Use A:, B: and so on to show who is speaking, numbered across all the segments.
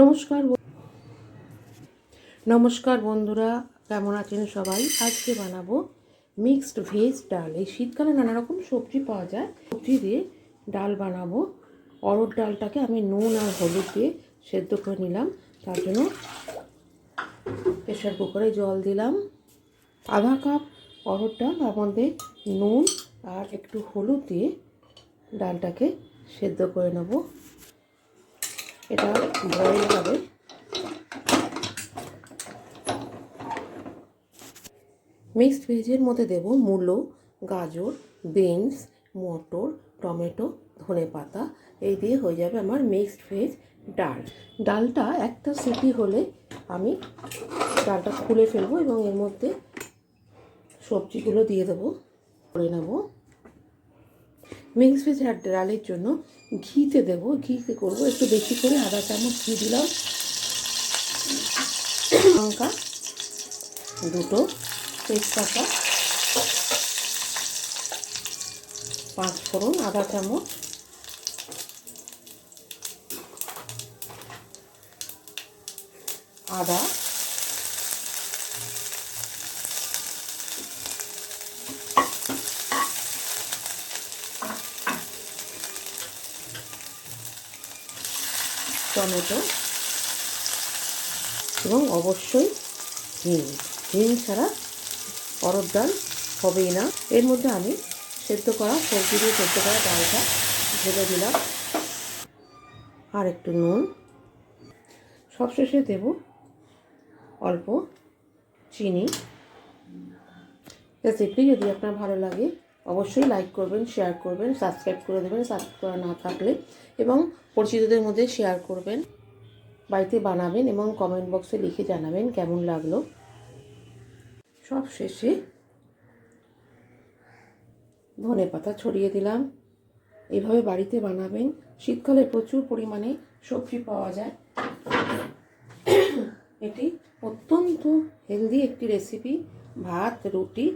A: নমস্কার নমস্কার বন্ধুরা, কেমন আছেন সবাই? আজকে বানাবো মিক্সড ভেজ ডাল। এই শীতকালে নানা রকম সবজি পাওয়া যায়। সবজি দিয়ে ডাল বানাবো। অরড় ডালটাকে আমি নুন আর হলুদ দিয়ে সেদ্ধ করে নিলাম। তার জন্য প্রেশার কুকারে জল দিলাম। আধা কাপ অরড় ডাল মধ্যে নুন আর একটু হলুদ দিয়ে ডালটাকে সেদ্ধ করে নেব। এটা বয়েল হবে। মিক্সড ভেজের মধ্যে দেব মূলো, গাজর বিনস মটর, টমেটো, ধনে পাতা। এই দিয়ে হয়ে যাবে আমার মিক্সড ভেজ ডাল। ডালটা একটা সিটি হলে আমি ডালটা খুলে ফেলব এবং এর মধ্যে সবজিগুলো দিয়ে দেবো। করে নেব। মিক্স ভেজ আর ডালের জন্য ঘিতে দেবো, ঘিতে করব। একটু বেশি করে আধা চামচ ঘি দিলাম। লঙ্কা, দুটো তেজপাতা, পাঁচ ফোড়ন, আধা চামচ। আদা টমেটো এবং অবশ্যই হিং। হিং ছাড়া অরড় ডাল হবেই না। এর মধ্যে আমি সেদ্ধ করা সবজি দিয়ে সেদ্ধ করা ডালটা ঢেলে দিলাম। আর একটু নুন। সবশেষে দেব অল্প চিনি। রেসিপি যদি আপনার ভালো লাগে অবশ্যই লাইক করবেন শেয়ার করবেন সাবস্ক্রাইব করে দেবেন সাবস্ক্রাইব করা না থাকলে এবং পরিচিতদের মধ্যে শেয়ার করবেন, বাড়িতে বানাবেন এবং কমেন্ট বক্সে লিখে জানাবেন কেমন লাগল। সব শেষে ধনে পাতা ছড়িয়ে দিলাম। এভাবে বাড়িতে বানাবেন, শীতকালে প্রচুর পরিমাণে সবজি পাওয়া যায়। এটি অত্যন্ত হেলদি একটি রেসিপি ভাত, রুটি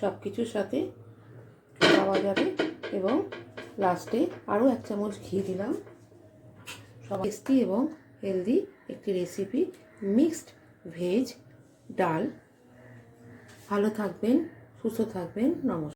A: সব কিছুর সাথে পাওয়া যাবে। এবং লাস্টে আরও এক চামচ ঘি দিলাম। সব টেস্টি এবং হেলদি একটি রেসিপি মিক্সড ভেজ ডাল। ভালো থাকবেন, সুস্থ থাকবেন, নমস্কার।